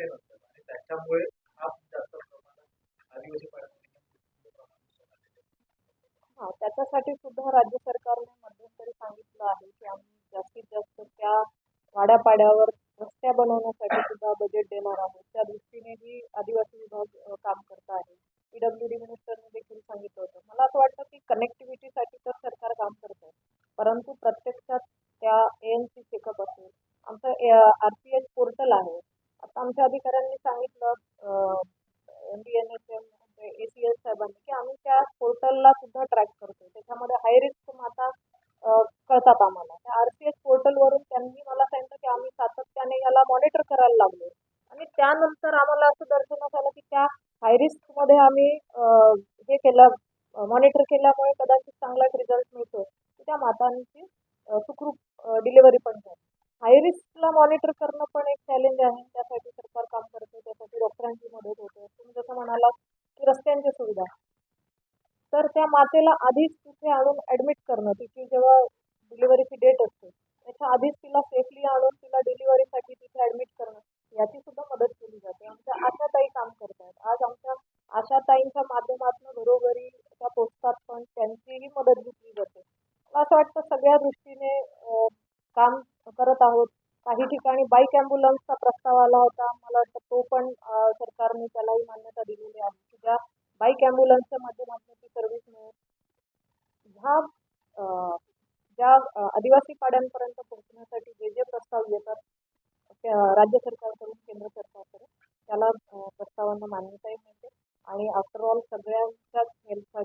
Fail आणि त्याच्यामुळे हा जास्त प्रमाणात आदिवासी त्याच्यासाठी सुद्धा राज्य सरकारने मध्यंतरी सांगितलं आहे की आम्ही जास्तीत जास्त त्या वाड्यापाड्यावर रस्त्या बनवण्यासाठी सुद्धा बजेट देणार आहोत. त्या दृष्टीनेही आदिवासी विभाग काम करत आहे. पीडब्ल्यूडी मिनिस्टरने देखील सांगितलं होतं. मला असं वाटतं की कनेक्टिव्हिटीसाठी तर सरकार काम करत आहे परंतु प्रत्यक्षात त्या एएमसी चेकअप असेल आमचं आर आमच्या अधिकाऱ्यांनी सांगितलं D N H M A C S साहेबांनी की आम्ही त्या पोर्टलला सुद्धा ट्रॅक करतो त्याच्यामध्ये हाय रिस्क माता कळतात आम्हाला. त्या आर सी एस पोर्टलवरून त्यांनी मला सांगितलं की आम्ही सातत्याने याला मॉनिटर करायला लागलो आणि त्यानंतर आम्हाला असं दर्शनास आलं की त्या हाय रिस्कमध्ये आम्ही हे केलं मॉनिटर केल्यामुळे कदाचित चांगलाच रिझल्ट मिळतो की त्या मातांची सुखरूप डिलिव्हरी पण झाली. हाय रिस्कला मॉनिटर करणं पण एक चॅलेंज आहे त्यासाठी सरकार काम करते त्यासाठी डॉक्टरांची मदत होते म्हणाला की रस्त्यांची सुविधा. तर त्या मातेला आधीच तिथे आणून ॲडमिट करणं तिची जेव्हा डिलिव्हरीची डेट असते त्याच्या आधीच तिला सेफली आणून तिला डिलिव्हरीसाठी तिथे ॲडमिट करणं याची सुद्धा मदत केली जाते. आमच्या आशाताई काम करतात. आज आमच्या आशाताईंच्या माध्यमातून घरोघरी त्या पोचतात पण त्यांचीही मदत घेतली जाते. मला असं वाटतं सगळ्या दृष्टीने काम करत आहोत. काही ठिकाणी बाईक ॲम्ब्युलन्सचा प्रस्ताव आला होता. मला वाटतं तो पण सरकारने त्यालाही मान्यता दिलेली आहे. की ज्या बाईक ॲम्ब्युलन्सच्या माध्यमातून ती सर्व्हिस मिळेल. ह्या ज्या आदिवासी पाड्यांपर्यंत पोहोचण्यासाठी जे जे प्रस्ताव येतात राज्य सरकारकडून केंद्र सरकारकडून त्याला प्रस्तावांना मान्यताही मिळते. आणि आफ्टर ऑल सगळ्यांच्याच हेल्थ